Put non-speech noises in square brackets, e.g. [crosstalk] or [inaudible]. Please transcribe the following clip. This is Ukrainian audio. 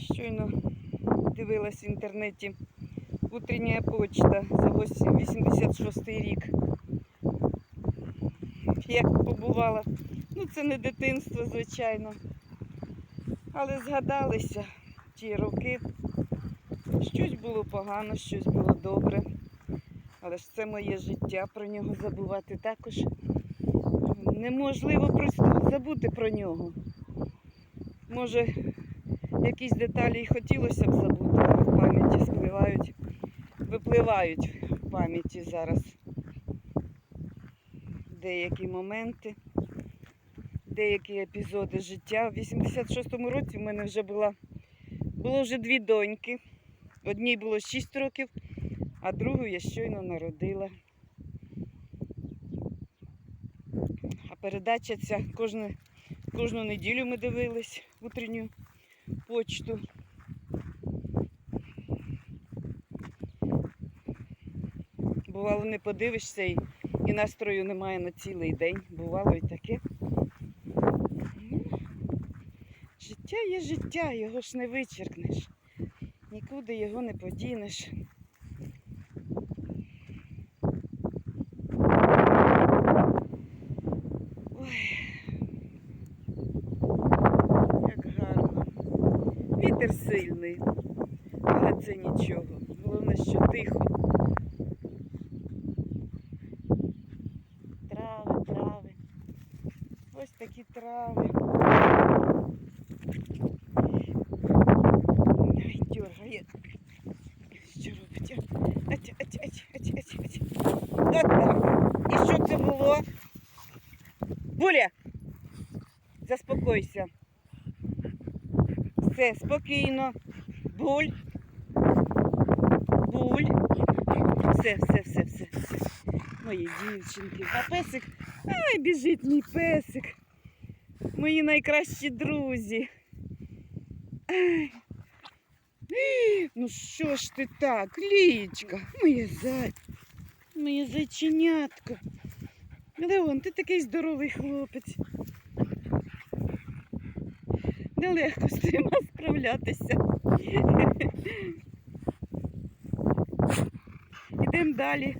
Щойно дивилась в інтернеті утренняя почта за 86 рік. Як побувала. Ну, це не дитинство, звичайно. Але згадалися ті роки. Щось було погано, щось було добре. Але ж це моє життя, про нього забувати також неможливо просто забути про нього. Може, якісь деталі і хотілося б забути, в пам'яті спливають, випливають в пам'яті зараз деякі моменти, деякі епізоди життя. В 86-му році в мене вже була, було вже дві доньки. Одній було 6 років, а другу я щойно народила. А передача ця кожну, кожну неділю ми дивились утренню почту. Бувало, не подивишся і, і настрою немає на цілий день. Бувало і таке. Ну, Життя є життя, його ж не вичеркнеш. Нікуди його не подінеш. Вітер сильний, але це нічого. Головне, що тихо. Трави, трави. Ось такі трави. Ай, дергає. Що робить? Ать, ать, ать, ать, ать, ать. От так. І що це було? Буля, заспокойся. Все, спокійно. Буль. Буль. Все, все, все, все, все. Мої дівчинки. А песик. Ай, біжить мій песик. Мої найкращі друзі. Ай. Ну що ж ти так, Лічка, моє зай, моє зайченятко. Леон, ти такий здоровий хлопець. Нелегко з [laughs] цим справлятися. [laughs] Ідемо далі.